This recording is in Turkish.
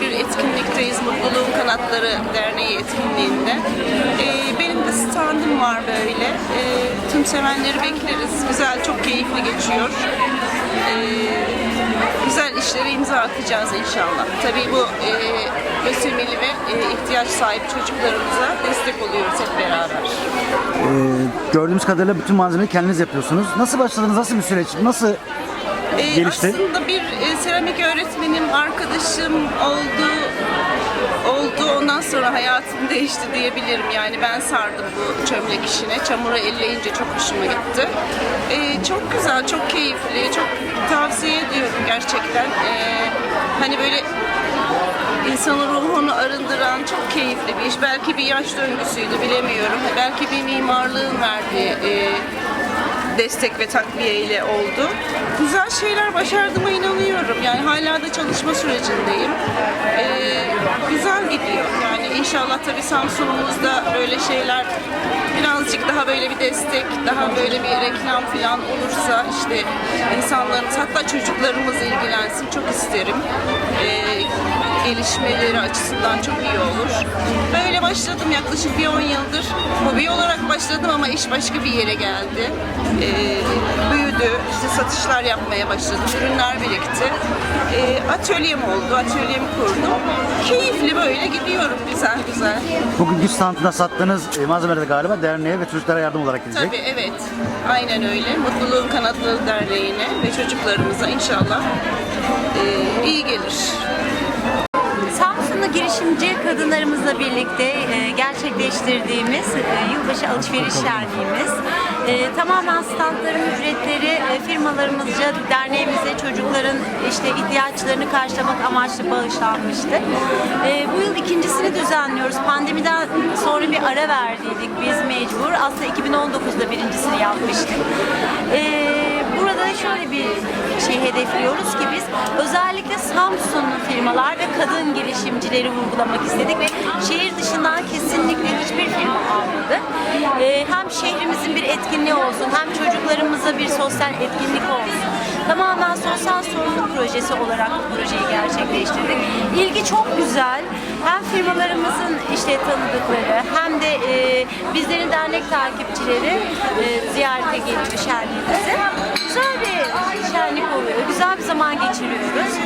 bir etkinlikteyiz. Mutluluğun Kanatları Derneği etkinliğinde. Ee, benim de standım var böyle. Ee, tüm sevenleri bekleriz. Güzel, çok keyifli geçiyor. Ee, güzel işlere imza atacağız inşallah. Tabii bu e, lösemili ve e, ihtiyaç sahibi çocuklarımıza destek oluyoruz hep beraber. Ee, gördüğümüz kadarıyla bütün malzemeyi kendiniz yapıyorsunuz. Nasıl başladınız? Nasıl bir süreç? Nasıl Ee, Gelişti. Aslında bir e, seramik öğretmenim, arkadaşım oldu. Oldu. Ondan sonra hayatım değişti diyebilirim. Yani ben sardım bu çömlek işine. Çamura elleyince çok hoşuma gitti. Ee, çok güzel, çok keyifli, çok tavsiye ediyorum gerçekten. Ee, hani böyle insanın ruhunu arındıran çok keyifli bir iş. Belki bir yaş döngüsüydü bilemiyorum. Belki bir mimarlığın verdiği e, destek ve takviye ile oldu. Güzel şeyler başardığıma inanıyorum. Yani hala da çalışma sürecindeyim. E, güzel gidiyor. Yani inşallah tabii Samsun'umuzda böyle şeyler birazcık daha böyle bir destek, daha böyle bir reklam falan olursa işte insanlarımız hatta çocuklarımız ilgilensin çok isterim. E, gelişmeleri açısından çok iyi olur. Böyle başladım yaklaşık bir 10 yıldır. Hobi olarak başladım ama iş başka bir yere geldi. Ee, büyüdü, işte satışlar yapmaya başladım, ürünler birikti. Ee, atölyem oldu, atölyemi kurdum. Keyifli böyle gidiyorum güzel güzel. bugünkü standında sattığınız e, malzemeler galiba derneğe ve çocuklara yardım olarak gidecek? Tabii evet, aynen öyle. Mutluluğun Kanatları Derneği'ne ve çocuklarımıza inşallah ee, iyi gelir. Girişimci kadınlarımızla birlikte e, gerçekleştirdiğimiz e, yılbaşı alışveriş şenliğimiz e, tamamen standların ücretleri e, firmalarımızca, derneğimizce çocukların işte ihtiyaçlarını karşılamak amaçlı bağışlanmıştı. E, bu yıl ikincisini düzenliyoruz. Pandemiden sonra bir ara verdiydik biz mecbur. Aslında 2019'da birincisini yapmıştık. E, burada şöyle bir şey hedefliyoruz ki biz özellikle Samsunlu firmalar ve kadın girişimcileri vurgulamak istedik ve şehir dışından kesinlikle hiçbir firma almadı. Ee, hem şehrimizin bir etkinliği olsun hem çocuklarımıza bir sosyal etkinlik olsun. Tamamen sosyal sorumluluk projesi olarak bu projeyi gerçekleştirdik. İlgi çok güzel. Hem firmalarımızın işte tanıdıkları hem de e, bizlerin dernek takipçileri e, ziyarete geliyor şenliğimize. Güzel bir şenlik oluyor. Güzel bir zaman geçiriyoruz.